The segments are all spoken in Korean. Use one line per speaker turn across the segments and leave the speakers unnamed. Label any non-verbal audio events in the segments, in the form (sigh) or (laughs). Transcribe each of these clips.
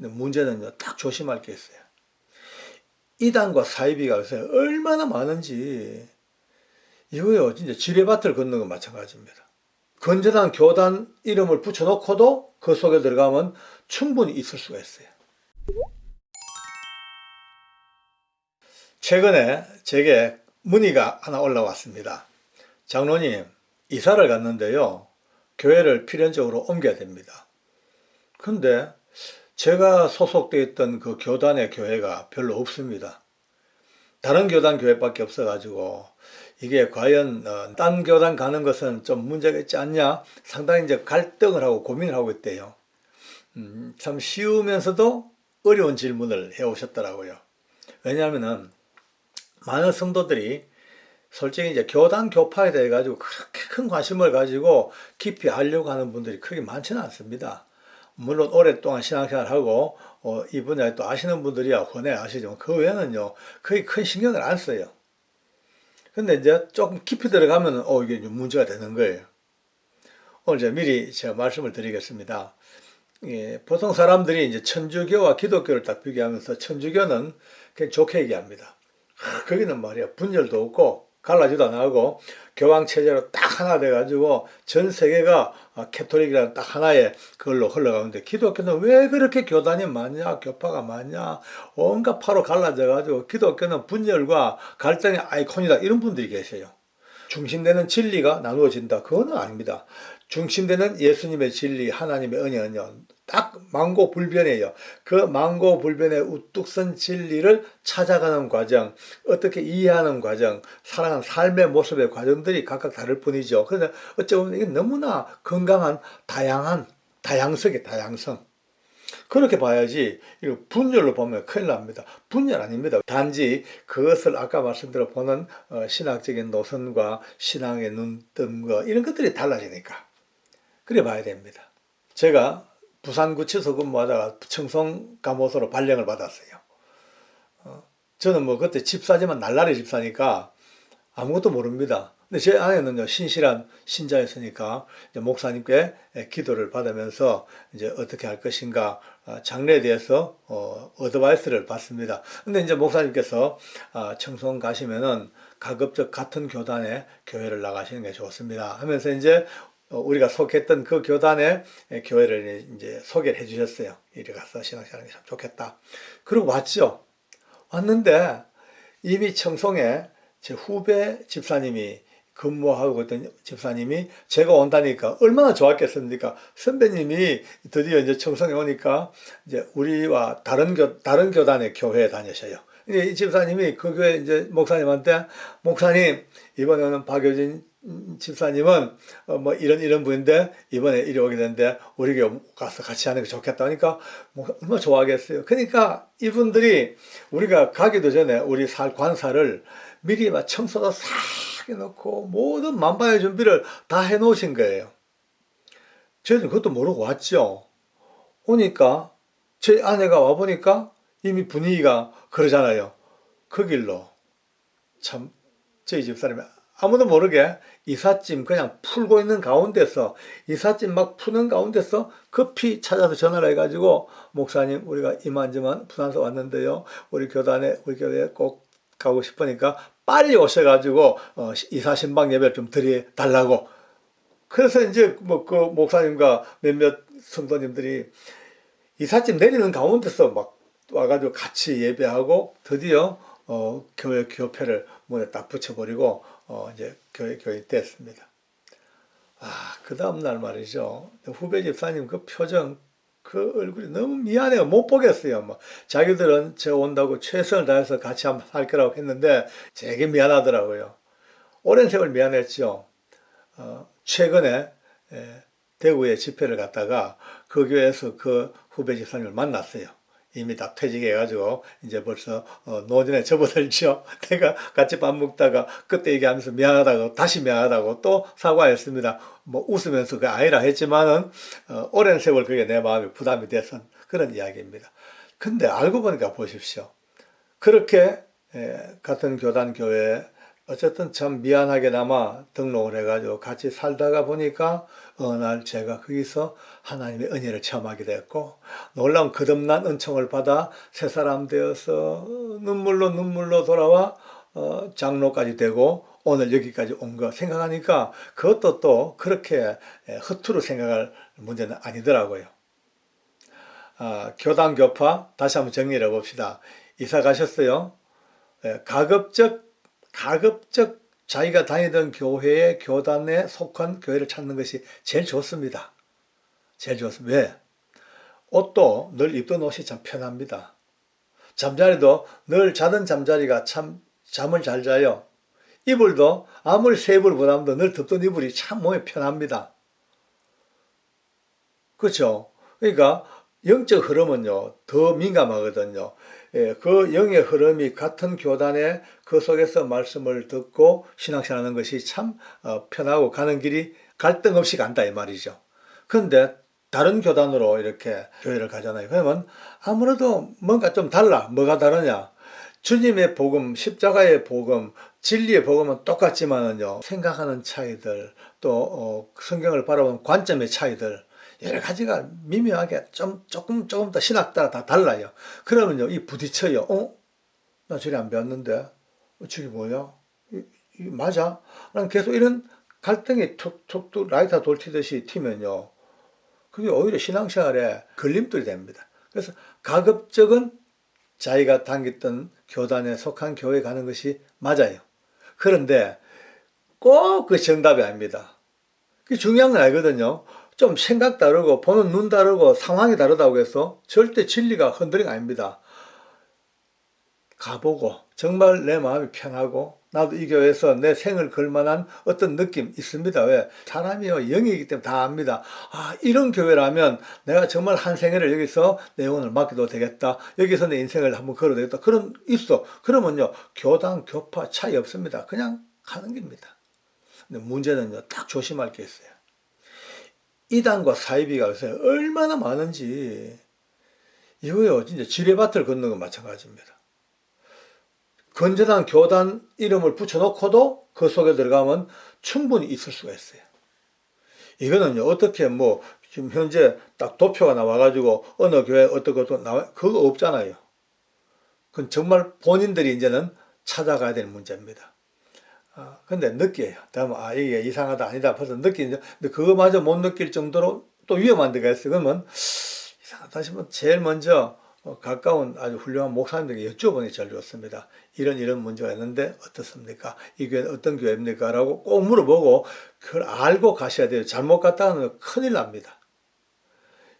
근데 문제는요, 딱 조심할 게 있어요. 이단과 사이비가 요새 얼마나 많은지, 이거요, 진짜 지뢰밭을 걷는 건 마찬가지입니다. 건전한 교단 이름을 붙여놓고도 그 속에 들어가면 충분히 있을 수가 있어요. 최근에 제게 문의가 하나 올라왔습니다. 장로님, 이사를 갔는데요. 교회를 필연적으로 옮겨야 됩니다. 근데 제가 소속되어 있던 그 교단의 교회가 별로 없습니다. 다른 교단 교회밖에 없어가지고 이게 과연 어, 딴 교단 가는 것은 좀 문제가 있지 않냐 상당히 이제 갈등을 하고 고민을 하고 있대요. 음, 참 쉬우면서도 어려운 질문을 해오셨더라고요. 왜냐하면은 많은 성도들이 솔직히 이제 교단 교파에 대해 가지고 그렇게 큰 관심을 가지고 깊이 알려고 하는 분들이 크게 많지는 않습니다. 물론 오랫동안 신앙생활 하고 어, 이 분야에 또 아시는 분들이야 훤히 아시죠. 그 외에는요 거의 큰 신경을 안 써요. 근데 이제 조금 깊이 들어가면 어 이게 좀 문제가 되는 거예요. 오늘 이제 미리 제가 말씀을 드리겠습니다. 예, 보통 사람들이 이제 천주교와 기독교를 딱 비교하면서 천주교는 그냥 좋게 얘기합니다. 하, 거기는 말이야 분열도 없고 갈라지도 안 하고 교황 체제로 딱 하나 돼 가지고 전 세계가 아, 캐톨릭이라는 딱 하나의 그걸로 흘러가는데 기독교는 왜 그렇게 교단이 많냐 교파가 많냐 온갖 파로 갈라져 가지고 기독교는 분열과 갈등의 아이콘이다 이런 분들이 계세요. 중심되는 진리가 나누어진다 그거는 아닙니다. 중심되는 예수님의 진리 하나님의 은혜는요 딱 망고 불변이에요. 그 망고 불변의 우뚝 선 진리를 찾아가는 과정, 어떻게 이해하는 과정, 살아가는 삶의 모습의 과정들이 각각 다를 뿐이죠. 그런데 어쩌면 이게 너무나 건강한 다양한 다양성의 다양성. 그렇게 봐야지 이거 분열로 보면 큰일 납니다. 분열 아닙니다. 단지 그것을 아까 말씀드려 보는 어, 신학적인 노선과 신앙의 눈뜸과 이런 것들이 달라지니까 그래 봐야 됩니다. 제가 부산구 치소 근무하다가 청송 감호소로 발령을 받았어요. 어, 저는 뭐 그때 집사지만 날라리 집사니까 아무것도 모릅니다. 근데 제 아내는요 신실한 신자였으니까 목사님께 기도를 받으면서 이제 어떻게 할 것인가 아, 장래에 대해서 어, 어드바이스를 받습니다. 근데 이제 목사님께서 아, 청송 가시면은 가급적 같은 교단에 교회를 나가시는 게 좋습니다. 하면서 이제 어, 우리가 속했던 그 교단의 교회를 이제 소개를 해주셨어요. 이리 가서 신앙생활하는 게참 좋겠다. 그리고 왔죠. 왔는데 이미 청송에 제 후배 집사님이 근무하고 있던 집사님이 제가 온다니까 얼마나 좋았겠습니까? 선배님이 드디어 이제 청송에 오니까 이제 우리와 다른 교 다른 교단의 교회에 다니셔요. 이 집사님이 그 교회 이제 목사님한테 목사님 이번에는 박효진 집사님은 어, 뭐 이런 이런 분인데 이번에 이리 오게 됐는데 우리 교회 가서 같이 하는 게 좋겠다 하니까 뭐 얼마나 좋아하겠어요. 그러니까 이분들이 우리가 가기도 전에 우리 살 관사를 미리 막 청소도 싹 해놓고 모든 만반의 준비를 다 해놓으신 거예요. 저희는 그것도 모르고 왔죠. 오니까 제 아내가 와 보니까 이미 분위기가 그러잖아요. 그 길로 참 저희 집사람이 아무도 모르게 이삿짐 그냥 풀고 있는 가운데서 이삿짐 막 푸는 가운데서 급히 찾아서 전화를 해가지고 목사님 우리가 이만저만 부산서 왔는데요. 우리 교단에 우리 교회에 꼭 가고 싶으니까 빨리 오셔가지고 어, 이사 신방 예배를 좀 드려 달라고. 그래서 이제 뭐 그 목사님과 몇몇 성도님들이 이삿짐 내리는 가운데서 막 와가지고 같이 예배하고 드디어 어, 교회 교패를 문에 딱 붙여버리고 어, 이제 교회 교회 됐습니다. 아, 그 다음날 말이죠. 후배 집사님 그 표정, 그 얼굴이 너무 미안해요. 못 보겠어요. 뭐. 자기들은 저 온다고 최선을 다해서 같이 한번 할 거라고 했는데 되게 미안하더라고요. 오랜 세월 미안했죠. 어, 최근에 에, 대구에 집회를 갔다가 그 교회에서 그 후배 집사님을 만났어요. 이미 다 퇴직해가지고 이제 벌써 어, 노전에 접어들죠. (laughs) 내가 같이 밥 먹다가 그때 얘기하면서 미안하다고 다시 미안하다고 또 사과했습니다. 뭐 웃으면서 그 아니라 했지만은 어, 오랜 세월 그게 내 마음에 부담이 돼서 그런 이야기입니다. 근데 알고 보니까 보십시오. 그렇게 에, 같은 교단 교회 어쨌든 참 미안하게나마 등록을 해가지고 같이 살다가 보니까 어느 날 제가 거기서 하나님의 은혜를 체험하게 됐고 놀라운 거듭난 은총을 받아 새 사람 되어서 눈물로 눈물로 돌아와 어, 장로까지 되고 오늘 여기까지 온 거 생각하니까 그것도 또 그렇게 에, 허투루 생각할 문제는 아니더라고요. 아, 교단 교파 다시 한번 정리를 해봅시다. 이사 가셨어요. 예, 가급적 가급적 자기가 다니던 교회의 교단에 속한 교회를 찾는 것이 제일 좋습니다. 제일 좋습니다. 왜? 옷도 늘 입던 옷이 참 편합니다. 잠자리도 늘 자던 잠자리가 참 잠을 잘 자요. 이불도 아무리 새 이불 보다도 늘 덮던 이불이 참 몸에 편합니다. 그렇죠? 그러니까 영적 흐름은요 더 민감하거든요. 예, 그 영의 흐름이 같은 교단의 그 속에서 말씀을 듣고 신앙생활하는 것이 참 어, 편하고 가는 길이 갈등 없이 간다 이 말이죠. 그런데 다른 교단으로 이렇게 교회를 가잖아요. 그러면 아무래도 뭔가 좀 달라. 뭐가 다르냐? 주님의 복음, 십자가의 복음, 진리의 복음은 똑같지만은요, 생각하는 차이들, 또, 어, 성경을 바라보는 관점의 차이들, 여러 가지가 미묘하게 좀, 조금, 조금 더 신학 따라 다 달라요. 그러면요, 이 부딪혀요. 어? 나 저리 안 배웠는데? 어, 저게 뭐야? 이, 이 맞아? 난 계속 이런 갈등이 툭툭 툭 라이터 돌치듯이 튀면요. 그게 오히려 신앙생활에 걸림돌이 됩니다. 그래서 가급적은 자기가 다녔던 교단에 속한 교회 가는 것이 맞아요. 그런데 꼭 그 정답이 아닙니다. 그 중요한 건 알거든요. 좀 생각 다르고 보는 눈 다르고 상황이 다르다고 해서 절대 진리가 흔들린 거 아닙니다. 가보고 정말 내 마음이 편하고 나도 이 교회에서 내 생을 걸 만한 어떤 느낌 있습니다. 왜? 사람이요 영이기 때문에 다 압니다. 아 이런 교회라면 내가 정말 한 생애를 여기서 내 영혼을 맡겨도 되겠다. 여기서 내 인생을 한번 걸어도 되겠다. 그런 있어. 그러면요 교단 교파 차이 없습니다. 그냥 가는 길입니다. 근데 문제는요 딱 조심할 게 있어요. 이단과 사이비가 요새 얼마나 많은지 이거요 진짜 지뢰밭을 걷는 건 마찬가지입니다. 건전한 교단 이름을 붙여놓고도 그 속에 들어가면 충분히 있을 수가 있어요. 이거는요, 어떻게 뭐, 지금 현재 딱 도표가 나와가지고 어느 교회 어떤 것도 나와, 그거 없잖아요. 그건 정말 본인들이 이제는 찾아가야 될 문제입니다. 아, 근데 느껴요. 다음, 아, 이게 이상하다, 아니다, 벌써 느끼는데, 근데 그거마저 못 느낄 정도로 또 위험한 데가 있어요. 그러면 이상하다 싶으면 제일 먼저 어, 가까운 아주 훌륭한 목사님들에게 게 제일 좋습니다. 이런 이런 문제가 있는데 어떻습니까? 이 교회 어떤 교회입니까? 라고 꼭 물어보고 그걸 알고 가셔야 돼요. 잘못 갔다가는 큰일 납니다.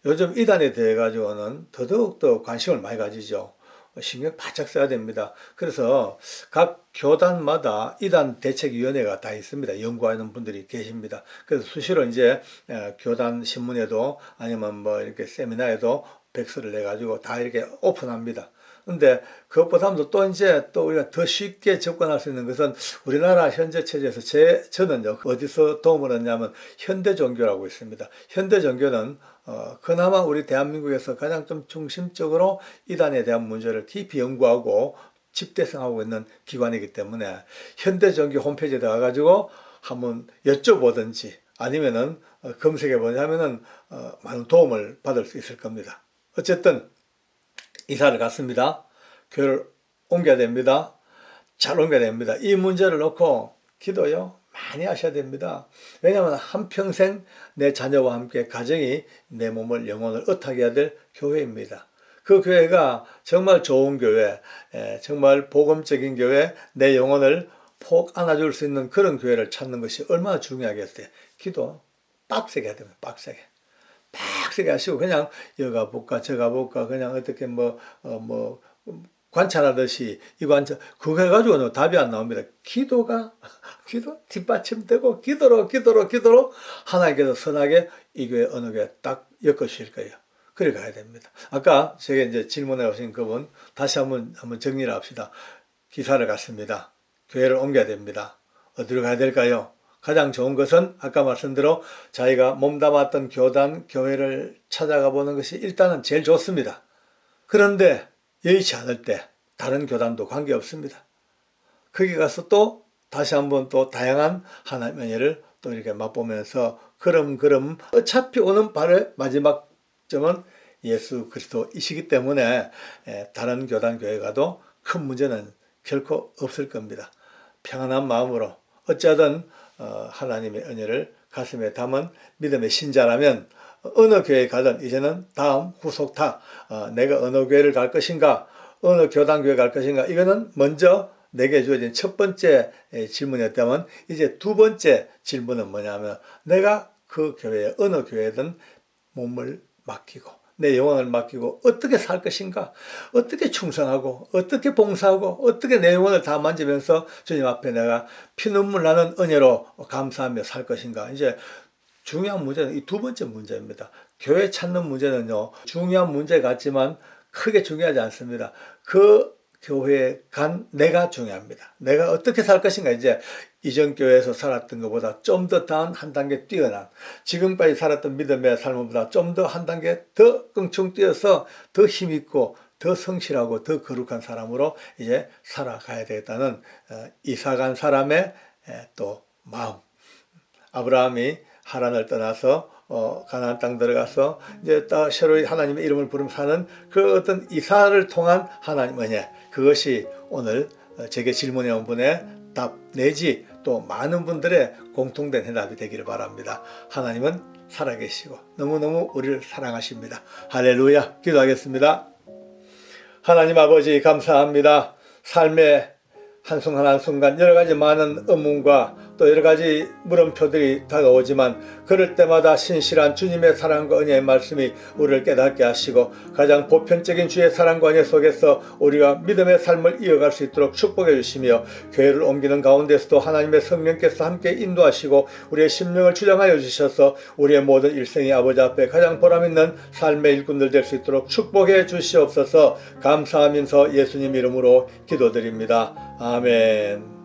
요즘 이단에 대해 가지고는 더더욱 더 관심을 많이 가지죠. 신경 바짝 써야 됩니다. 그래서 각 교단마다 이단 대책위원회가 다 있습니다. 연구하는 분들이 계십니다. 그래서 수시로 이제 어, 교단 신문에도 아니면 뭐 이렇게 세미나에도 백서를 내 가지고 다 이렇게 오픈합니다. 근데 그것보다도 또 이제 또 우리가 더 쉽게 접근할 수 있는 것은 우리나라 현재 체제에서 제 저는요 어디서 도움을 얻냐면 현대 종교라고 있습니다. 현대 종교는 어 그나마 우리 대한민국에서 가장 좀 중심적으로 이단에 대한 문제를 깊이 연구하고 집대성하고 있는 기관이기 때문에 현대 종교 홈페이지에 들어가 가지고 한번 여쭤보든지 아니면은 어, 검색해 보냐면은 어 많은 도움을 받을 수 있을 겁니다. 어쨌든 이사를 갔습니다. 교회를 옮겨야 됩니다. 잘 옮겨야 됩니다. 이 문제를 놓고 기도요. 많이 하셔야 됩니다. 왜냐하면 한평생 내 자녀와 함께 가정이 내 몸을 영혼을 어하게 해야 될 교회입니다. 그 교회가 정말 좋은 교회, 정말 복음적인 교회, 내 영혼을 폭 안아줄 수 있는 그런 교회를 찾는 것이 얼마나 중요하겠어요. 기도 빡세게 해야 됩니다. 빡세게. 빡 세게 하시고 그냥 여가 볼까 저가 볼까 그냥 어떻게 뭐 어, 뭐 관찰하듯이 이 관찰 그거 해가지고는 답이 안 나옵니다. 기도가 (laughs) 기도 뒷받침되고 기도로 기도로 기도로 하나님께서 선하게 이 교회 어느 교회 딱 엮으실 거예요. 그래 가야 됩니다. 아까 제가 이제 질문해 오신 그분 다시 한번 한번 정리를 합시다. 기사를 갔습니다. 교회를 옮겨야 됩니다. 어디로 가야 될까요? 가장 좋은 것은 아까 말씀대로 자기가 몸담았던 교단, 교회를 찾아가 보는 것이 일단은 제일 좋습니다. 그런데 여의치 않을 때 다른 교단도 관계없습니다. 거기 가서 또 다시 한번 또 다양한 하나님의 은혜를 또 이렇게 맛보면서 걸음걸음 어차피 오는 발의 마지막 점은 예수 그리스도이시기 때문에 에, 다른 교단 교회 가도 큰 문제는 결코 없을 겁니다. 평안한 마음으로 어쩌든 어, 하나님의 은혜를 가슴에 담은 믿음의 신자라면 어느 교회 가든 이제는 다음 후속타 어, 내가 어느 교회를 갈 것인가 어느 교단 교회 갈 것인가 이거는 먼저 내게 주어진 첫 번째 에, 질문이었다면 이제 두 번째 질문은 뭐냐면 내가 그 교회에 어느 교회든 몸을 맡기고 내 영혼을 맡기고 어떻게 살 것인가 어떻게 충성하고 어떻게 봉사하고 어떻게 내 영혼을 다 만지면서 주님 앞에 내가 피눈물 나는 은혜로 감사하며 살 것인가 이제 중요한 문제는 이 두 번째 문제입니다. 교회 찾는 문제는요 중요한 문제 같지만 크게 중요하지 않습니다. 그 교회에 간 내가 중요합니다. 내가 어떻게 살 것인가 이제 이전 교회에서 살았던 것보다 좀 더 다음 한 단계 뛰어난 지금까지 살았던 믿음의 삶보다 좀 더 한 단계 더 껑충 뛰어서 더 힘있고 더 성실하고 더 거룩한 사람으로 이제 살아가야 되겠다는 어, 이사간 사람의 에, 또 마음. 아브라함이 하란을 떠나서 어, 가나안 땅 들어가서 이제 또 새로이 하나님의 이름을 부르며 사는 그 어떤 이사를 통한 하나님 은혜 그것이 오늘 어, 제게 질문해 온 분의 답 내지 또 많은 분들의 공통된 해답이 되기를 바랍니다. 하나님은 살아계시고 너무너무 우리를 사랑하십니다. 할렐루야 기도하겠습니다. 하나님 아버지 감사합니다. 삶의 한순간 한순간 여러 가지 많은 의문과 또 여러 가지 물음표들이 다가오지만 그럴 때마다 신실한 주님의 사랑과 은혜의 말씀이 우리를 깨닫게 하시고 가장 보편적인 주의 사랑과 은혜 속에서 우리가 믿음의 삶을 이어갈 수 있도록 축복해 주시며 교회를 옮기는 가운데서도 하나님의 성령께서 함께 인도하시고 우리의 심령을 주장하여 주셔서 우리의 모든 일생이 아버지 앞에 가장 보람있는 삶의 일꾼들 될 수 있도록 축복해 주시옵소서 감사하면서 예수님 이름으로 기도드립니다. 아멘.